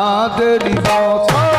চাঁদের বছর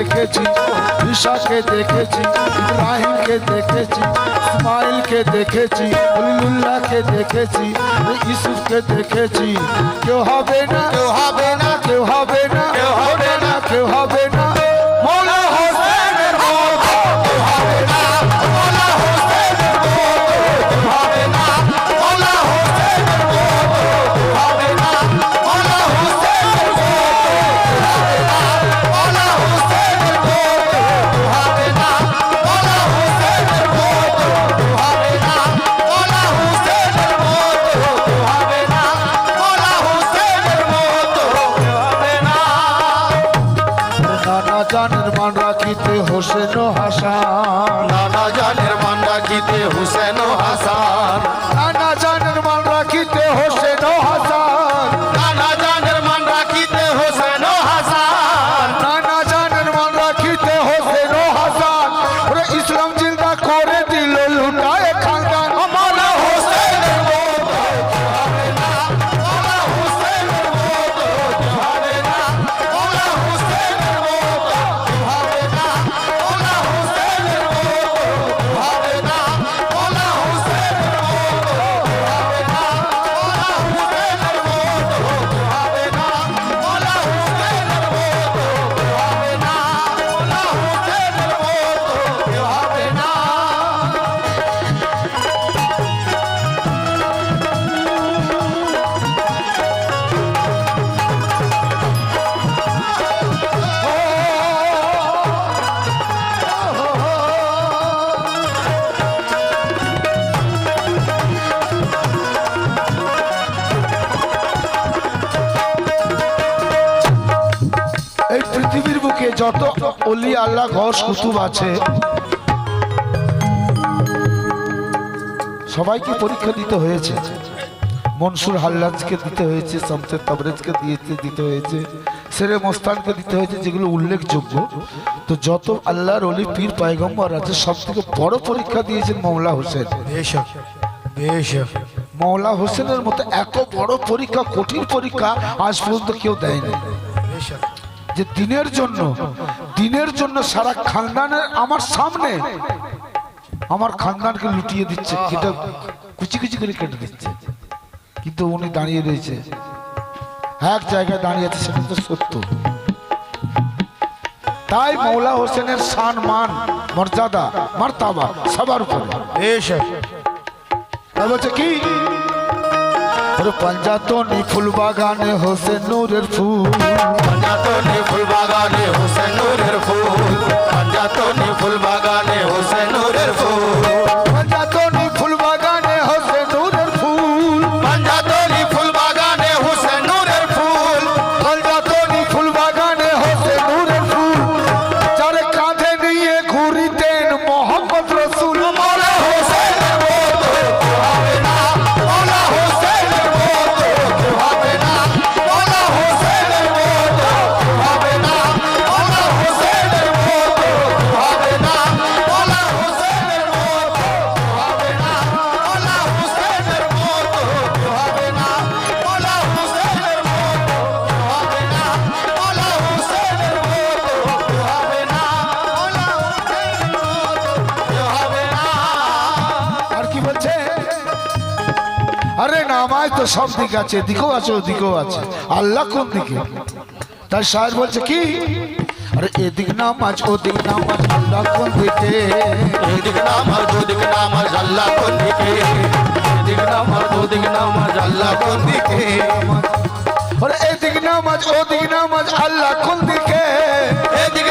দেখেছি ঈশাকে দেখেছি ইব্রাহিমকে দেখেছি ইসমাইলকে দেখেছি হলিলুল্লাহকে দেখেছি ইসুফকে দেখেছি। কেউ হবে না কেউ হবে না কেউ হবে না। কেউ হবে না কেউ হবে না। যত অলি আল্লাহ ঘর কুতুব আছে। সবাইকে পরীক্ষা দিতে হয়েছে। মনসুর হাল্লাজকে দিতে হয়েছে শামসের তাবরেজকে দিয়েছে দিতে হয়েছে সেরে মোস্তানকে দিতে হয়েছে যেগুলো উল্লেখযোগ্য। তো যত আল্লাহর অলি পীর পায়গম্বর আছে সব থেকে বড় পরীক্ষা দিয়েছেন মৌলা হোসেন। মৌলা হোসেনের মতো এত বড় পরীক্ষা কঠিন পরীক্ষা আজ পর্যন্ত কেউ দেয়নি। যে দিনের জন্য দিনের জন্য সারা খানদানের আমার সামনে আমার খানদানকে লুটিয়ে দিচ্ছে কেটে কুচি কুচি করে কেটে দিচ্ছে। কিন্তু উনি দাঁড়িয়ে রয়েছে। এক জায়গায় দাঁড়িয়ে আছে সেটা তো সত্য। তাই মৌলা হোসেনের সান মান মর্যাদা মার্তাবা সবার উপরে। বলছে কি? ওরে পাঞ্জাতনি ফুল বাগানে হোসেন নূরের ফুল পাঞ্জাতনি ফুল বাগানে হোসেন নূরের ফুল পাঞ্জাতনি ফুল বাগানে হোসেন নূরের ফুল নামাজ তো সব দিক আছে এদিকেও আছে ওদিকেও আছে। আল্লাহ কোন দিকে? তাই সাহেব বলছে কি? আরে এদিক নামাজ ওদিক নামাজ আল্লাহ কোন দিকে? এদিক নামাজ ওদিক নামাজ আল্লাহ কোন দিকে? এদিক নামাজ ওদিক নামাজ আল্লাহ কোন দিকে? আরে এদিক নামাজ ওদিক নামাজ আল্লাহ কোন দিকে? এদিক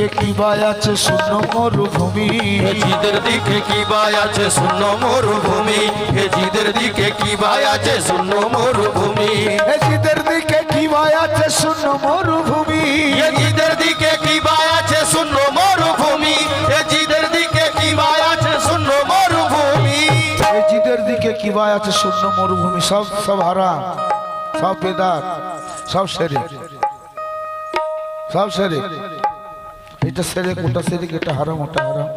দিকে কি বাই আছে শূন্য মরুভূমি? জিদের দিকে কি বাই আছে শূন্য মরুভূমি? হে জিদের দিকে কি বাই আছে শূন্য মরুভূমি? এই জিদের দিকে কি বাই আছে শূন্য মরুভূমি? হে জিদের দিকে কি বাই আছে শূন্য মরুভূমি? হে জিদের দিকে কি বাই আছে শূন্য মরুভূমি? এই জিদের দিকে কি বাই আছে শূন্য মরুভূমি? সব সব হারাম সব বেদাত সব সেরে সব সেরে। এটা সেরে ওটা সেরে এটা হারাম ওটা হারাম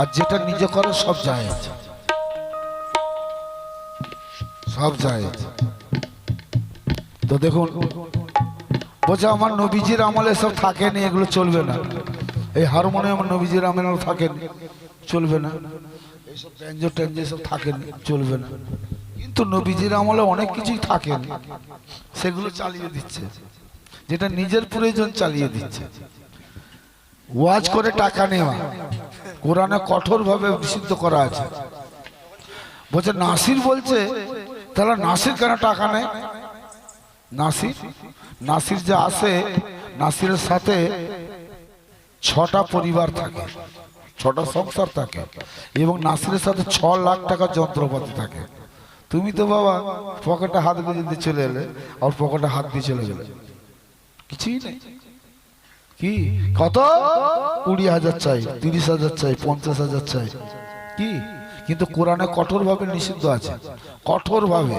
আর যেটা নিজে করে, সব যায় সব যায় তো দেখুন, বলছে, আমার নবীজির আমলে সব থাকেনি এগুলো চলবে না। এই হারমোনিয়াম নবীজির আমলে থাকেনি চলবে না। এইসব ট্যাঞ্জো ট্যাঞ্জো সব থাকেনি চলবে না। কিন্তু নবীজির আমলে অনেক কিছুই থাকেনি সেগুলো চালিয়ে দিচ্ছে। যেটা নিজের প্রয়োজন, চালিয়ে দিচ্ছে। ওয়াজ করে টাকা নেওয়া। কোরআনে কঠোরভাবে নিষিদ্ধ করা আছে। বলছে, নাসির বলছে, তাহলে নাসির কেন টাকা নেয়? নাসির? নাসির যে আসে, নাসিরের সাথে ছটা পরিবার থাকে, ছটা সংসার থাকে, এবং নাসিরের সাথে ছ লাখ টাকা যন্ত্রপাতি থাকে। তুমি তো বাবা, পকেটে হাত গুঁজে দিয়ে চলে এলে, আর পকেটে হাত দিয়ে চলে গেলে। কিছুই নেই। কি? কত? কুড়ি হাজার চাই, তিরিশ হাজার চাই, পঞ্চাশ হাজার চাই। কি? কিন্তু কোরআনে কঠোরভাবে নিষিদ্ধ আছে। কঠোরভাবে।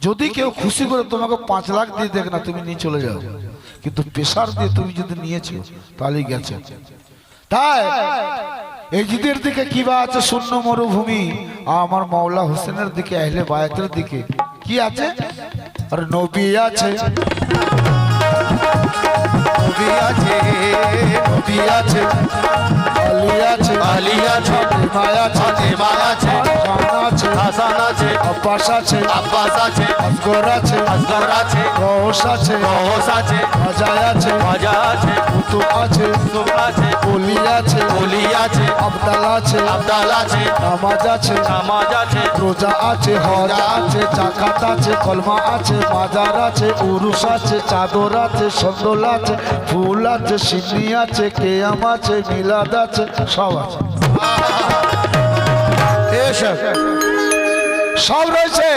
যদি কেউ খুশি করে তোমাকে পাঁচ লাখ দিয়ে দেখ না, তুমি নিয়ে চলে যাও। কিন্তু পেশার দিয়ে তুমি যদি নিয়েছো, তাহলেই গেছে। তাই এই জিদের দিকে কি বা আছে? শূন্য মরুভূমি। আমার মাওলা হোসেনের দিকে, আহলে বায়াতের দিকে। কি আছে? আর নবী আছে। নবী নবী আছে আলী আছে আলী আছে মায়া আছে ফাতেমা আছে আছে হাসান আছে আব্বাস আছে আব্বাস আছে আসগর আছে আসগর আছে রহস আছে রহস আছে অজয় আছে মাজা আছে কুতুব আছে সুব আছে অলি আছে অলি আছে আবদাল আছে আবদাল আছে নামাজ আছে নামাজ আছে রোজা আছে হজ আছে জাকাত আছে কলমা আছে মাজার আছে উরুস আছে চাদর আছে সন্দল আছে ফুল আছে সিন্নি আছে কেয়াম আছে মিলাদ আছে সব আছে। এসব সব রয়েছে।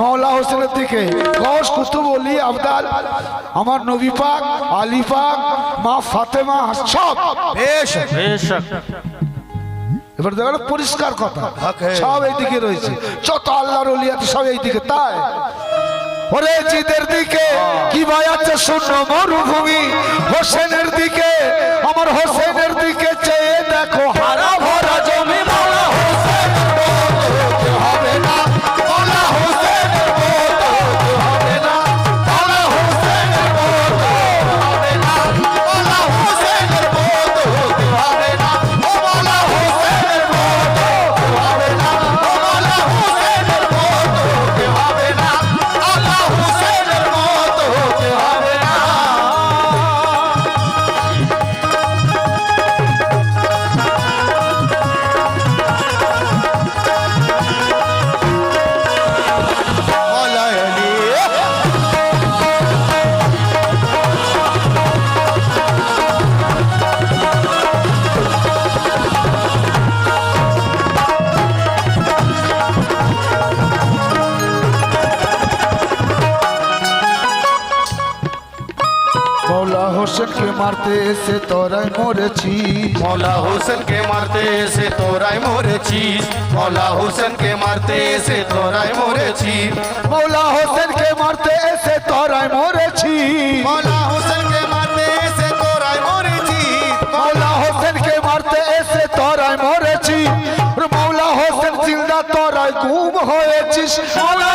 মাওলা হোসেনের দিকে। গস কুতুব অলি আবদাল আমার নবী পাক আলী পাক মা ফাতেমা সব। এসব এবার দেখো পরিষ্কার কথা. সব এইদিকে রয়েছে। যত আল্লাহর অলি আছে সব এইদিকে। তাই? ওরে জিদের দিকে, কি বায়াচ্ছে শূন্য মরুভূমি? হোসেনের দিকে, আমার হোসেনের দিকে চেয়ে দেখো, হারা ভরা জমি। হোসেনকে মারতে এসে তোরাই মরেছি। মৌলা হোসেন কে মারতে এসে তোরাই মরেছিস মৌলা হোসেন কে মারতে এসে তোরাই মরেছিস মৌলা হোসেনকে মারতে এসে তোরাই মরেছি। মৌলা হোসেন কে মারতে এসে তোরাই মরেছিস মৌলা হোসেনকে মারতে এসে তোরাই মরেছি। মৌলা হোসেন জিন্দা তোরাই গুম হয়েছিস। মৌলা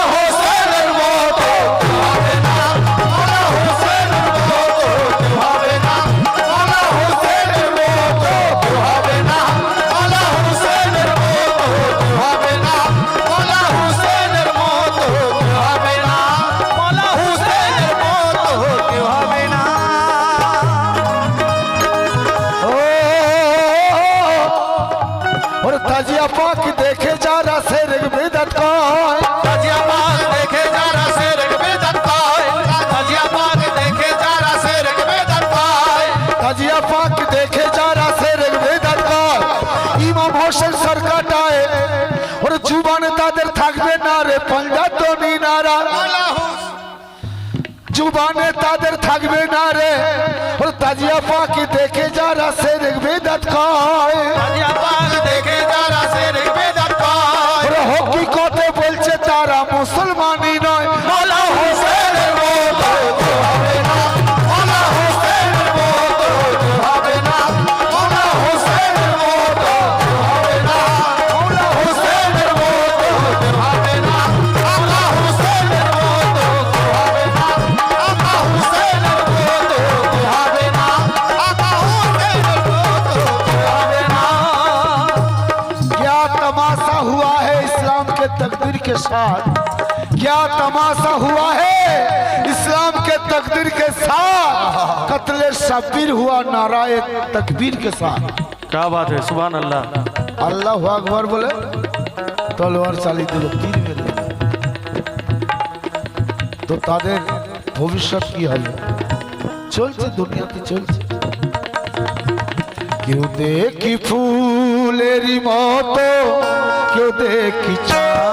থাকবে না রে ওর তাজিয়া পাখি দেখে যারা সে দেখবে দাঁত কয় দেখে যারা সে দেখবে দাঁত কয় হকি হকিকতে বলছে তারা মুসলমানই तमाशा हुआ है इस्लाम के तकदीर के साथ कत्ल शब्बीर हुआ नाराय तकबीर के साथ क्या बात है सुबह अल्लाह আল্লাহ আকবর বলে তলোয়ার চালিয়ে দিল তীর মেরে দিল। তো তাদের ভবিষ্যৎ কি হবে চলছে দুনিয়াতে চলছে কেউ দেখি ফুলেরই মতো কেউ দেখি চাঁদেরই